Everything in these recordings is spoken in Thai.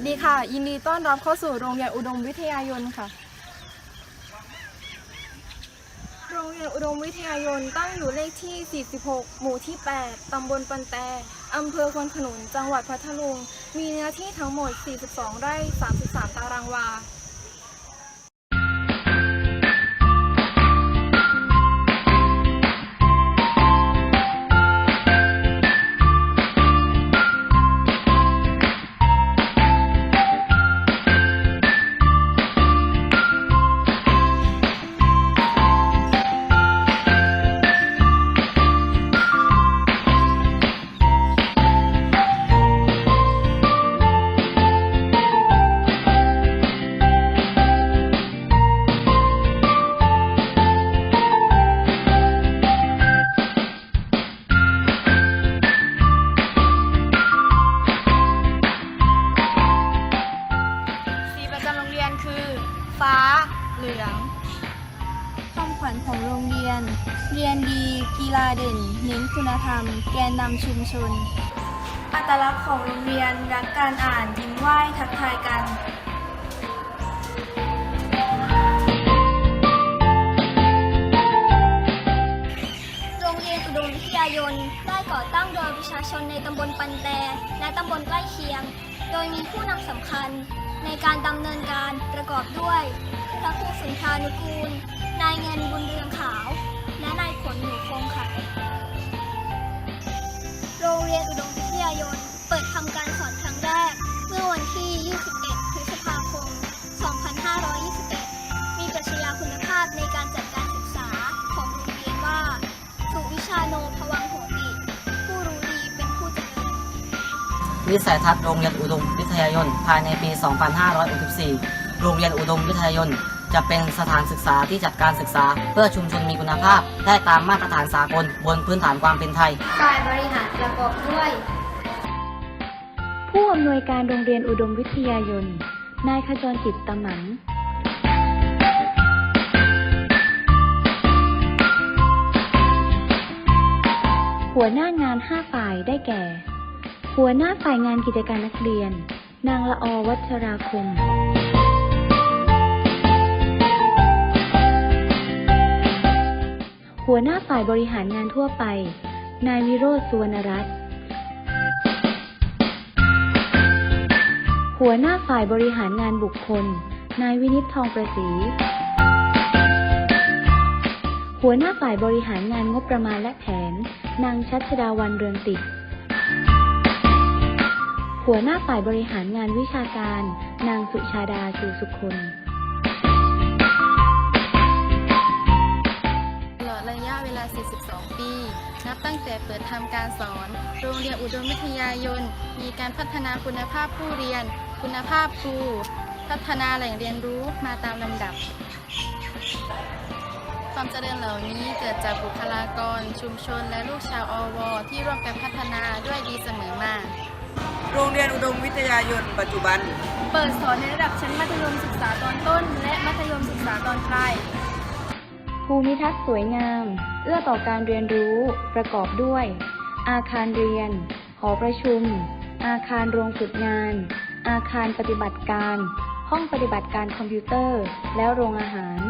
สดีค่ะ ยินดีต้อนรับเข้าสู่โรงเรียนอุดมวิทยายนค่ะ โรงเรียนอุดมวิทยายนตั้งอยู่เลขที่ 46 หมู่ที่ 8 ตำบลปันแตอำเภอควนขนุน จังหวัดพัทลุง มีเนื้อที่ทั้งหมด 42 ไร่ 33 ตารางวา เหลืองคำขวัญของโรงเรียน เรียนดี กีฬาเด่น เน้นคุณธรรม แกนนำชุมชน อัตลักษณ์ของโรงเรียน รักการอ่าน ยิ้มไหว้ ทักทายกันโรงเรียนอุดมวิทยายนได้ก่อตั้งโดยประชาชนในตำบลปันแตและตำบลใกล้เคียง โดยมีผู้นำสำคัญในการดำเนินการประกอบด้วย พระครูสุนทานุกูล นายเงินบุญเรืองขาว และนายผลหนูคงค่ะ โรงเรียนอุดมวิทยายนเปิดทำการสอนครั้งแรก เมื่อวันที่ 21 พฤษภาคม 2521 มีปรัชญาคุณภาพในการจัดการศึกษาของโรงเรียนว่า สุวิชาโนภวังโหติ ผู้รู้ดีเป็นผู้เจริญวิสัยทัศน์โรงเรียนอุดมวิทยายนภายในปี 2564 โรงเรียนอุดมวิทยายนจะเป็นสถานศึกษาที่จัดการศึกษา เพื่อชุมชนมีคุณภาพ ได้ตามมาตรฐานสากลบนพื้นฐานความเป็นไทยฝ่ายบริหารประกอบด้วย ผู้อำนวยการโรงเรียนอุดมวิทยายน นายขจรจิตตหมัน หัวหน้างาน 5 ฝ่ายได้แก่ หัวหน้าฝ่ายงานกิจการนักเรียน นางละอวัชราคม หัวหน้าฝ่ายบริหารงานทั่วไป นายวิโรธสุวรรณรัตน์หัวหน้าฝ่ายบริหารงานบุคคล นายวินิตทองประศรีหัวหน้าฝ่ายบริหารงานงบประมาณและแผน นางชัชดาวันเรืองติดหัวหน้าฝ่ายบริหารงานวิชาการ นางสุชาดาชูสุคน 42 ปี นับตั้งแต่เปิดทำการสอน โรงเรียนอุดมวิทยายน มีการพัฒนาคุณภาพผู้เรียน คุณภาพครู พัฒนาแหล่งเรียนรู้มาตามลำดับ ความเจริญเหล่านี้เกิดจากบุคลากร ชุมชน และลูกชาวอว ที่ร่วมกันพัฒนาด้วยดีเสมอมาโรงเรียนอุดมวิทยายนปัจจุบัน เปิดสอนในระดับชั้นมัธยมศึกษาตอนต้น และมัธยมศึกษาตอนปลาย ภูมิทัศน์สวยงาม เอื้อต่อการเรียนรู้ ประกอบด้วย อาคารเรียน หอประชุม อาคารโรงฝึกงาน อาคารปฏิบัติการ ห้องปฏิบัติการคอมพิวเตอร์ และโรงอาหาร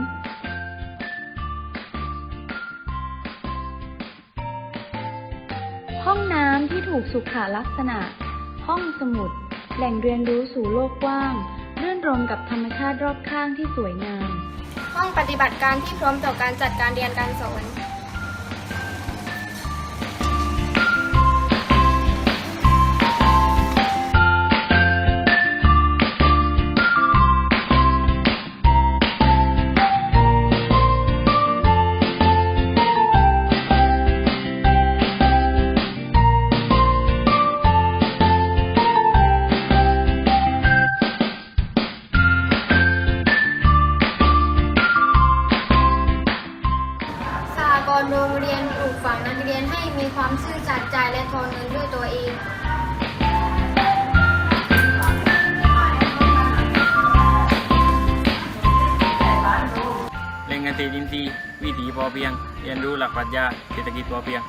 ห้องน้ำที่ถูกสุขลักษณะ ห้องสมุด แหล่งเรียนรู้สู่โลกกว้าง เรื่อนรมกับธรรมชาติรอบข้างที่สวยงาม ห้องปฏิบัติการที่พร้อมต่อการจัดการเรียนการสอน มีความซื่อสัตย์ใจและทอนเงินด้วยตัวเองแหล่งเกษตรอินทรีย์วิถีพอเพียง เรียนรู้หลักปรัชญาเศรษฐกิจพอเพียง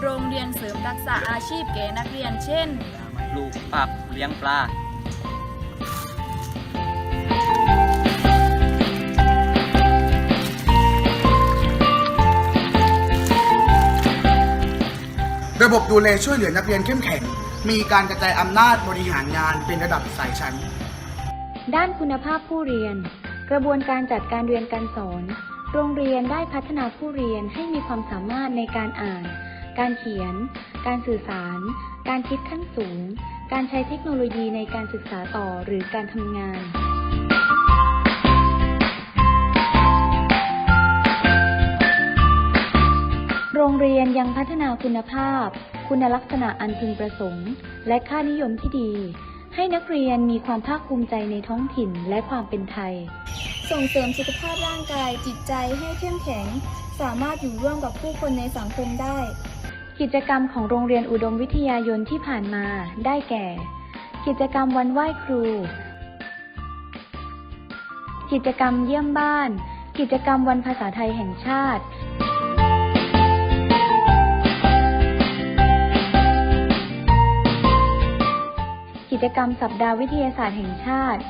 โรงเรียนเสริมทักษะอาชีพแก่นักเรียนเช่น ปลูกผักเลี้ยงปลา ระบบดูแลช่วยเหลือนักเรียนเข้มแข็ง มีการกระจายอำนาจบริหารงานเป็นระดับสายชั้น ด้านคุณภาพผู้เรียน กระบวนการจัดการเรียนการสอน โรงเรียนได้พัฒนาผู้เรียนให้มีความสามารถในการอ่าน การเขียน การสื่อสาร การคิดขั้นสูง การใช้เทคโนโลยีในการศึกษาต่อหรือการทำงาน รงเรียนยังพัฒนาคุณภาพ คุณลักษณะอันพึงประสงค์ และค่านิยมที่ดี ให้นักเรียนมีความภาคภูมิใจในท้องถิ่นและความเป็นไทย ส่งเสริมสุขภาพร่างกายจิตใจให้เข้มแข็ง สามารถอยู่ร่วมกับผู้คนในสังคมได้ กิจกรรมของโรงเรียนอุดมวิทยายนที่ผ่านมาได้แก่ กิจกรรมวันไหว้ครู กิจกรรมเยี่ยมบ้าน กิจกรรมวันภาษาไทยแห่งชาติ จกรรมสัปดาห์วิทยาศาสตร์แห่งชาติ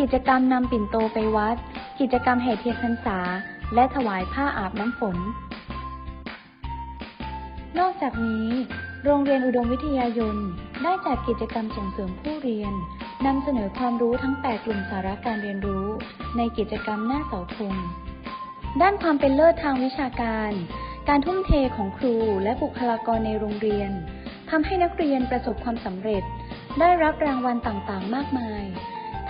กิจกรรมนำปิ่นโตไปวัด กิจกรรมแห่เทียนพรรษา และถวายผ้าอาบน้ำฝน นอกจากนี้ โรงเรียนอุดมวิทยายนได้จัดกิจกรรมส่งเสริมผู้เรียนนำเสนอความรู้ทั้ง 8 กลุ่มสาระการเรียนรู้ ในกิจกรรมหน้าเสาธงด้านความเป็นเลิศทางวิชาการ การทุ่มเทของครูและบุคลากรในโรงเรียนทำให้นักเรียนประสบความสำเร็จ ได้รับรางวัลต่างๆ มากมาย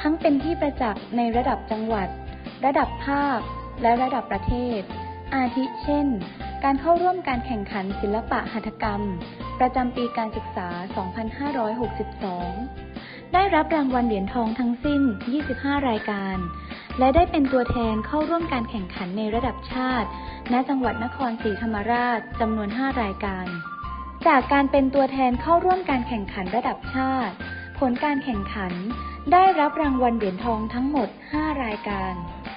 ทั้งเป็นที่ประจักษ์ในระดับจังหวัด ระดับภาค และระดับประเทศ อาทิเช่น การเข้าร่วมการแข่งขันศิลปะหัตถกรรม ประจำปีการศึกษา 2562 ได้รับรางวัลเหรียญทองทั้งสิ้น 25 รายการ และได้เป็นตัวแทนเข้าร่วมการแข่งขันในระดับชาติ ณ จังหวัดนครศรีธรรมราชจำนวน 5 รายการ จากการเป็นตัวแทนเข้าร่วมการแข่งขันระดับชาติ ผลการแข่งขัน ได้รับรางวัลเหรียญทองทั้งหมด 5 รายการ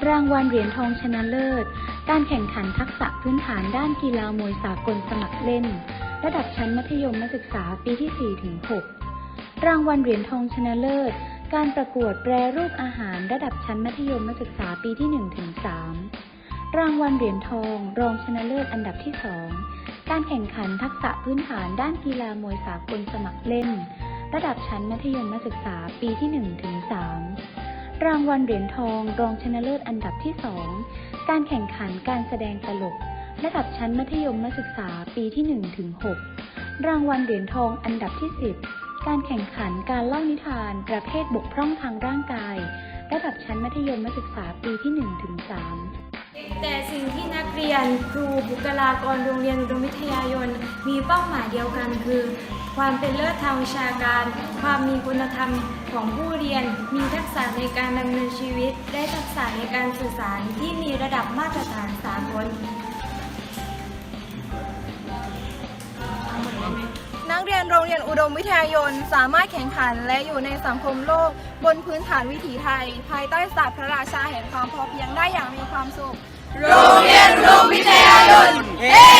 รางวัลเหรียญทองชนะเลิศ การแข่งขันทักษะพื้นฐานด้านกีฬามวยสากลสมัครเล่น ระดับชั้นมัธยมศึกษาปีที่4ถึง6รางวัลเหรียญทองชนะเลิศ การประกวดแปรรูปอาหารระดับชั้นมัธยมศึกษาปีที่1ถึง3รางวัลเหรียญทอง รองชนะเลิศอันดับที่ 2 การแข่งขันทักษะพื้นฐานด้านกีฬามวยสากลสมัครเล่น ระดับชั้นมัธยมศึกษาปีที่1ถึง3รางวัลเหรียญทอง รองชนะเลิศอันดับที่ 2 การแข่งขันการแสดงตลก ระดับชั้นมัธยมศึกษาปีที่1ถึง6รางวัลเหรียญทองอันดับที่ 10 การแข่งขันการเล่านิทาน ประเภทบกพร่องทางร่างกาย ระดับชั้นมัธยมศึกษาปีที่1ถึง3แต่สิ่งที่นักเรียนครูบุคลากรโรงเรียนอุดมวิทยายน มีเป้าหมายเดียวกันคือ ความเป็นเลิศทางวิชาการ ความมีคุณธรรมของผู้เรียน มีทักษะในการดำเนินชีวิต ได้ทักษะในการสื่อสารที่มีระดับมาตรฐานสากล นักเรียนโรงเรียนอุดมวิทยายนสามารถแข่งขันและอยู่ในสังคมโลก บนพื้นฐานวิถีไทย ภายใต้ศาสตร์พระราชาแห่งความพอเพียงได้อย่างมีความสุข โรงเรียนอุดมวิทยายนเฮ้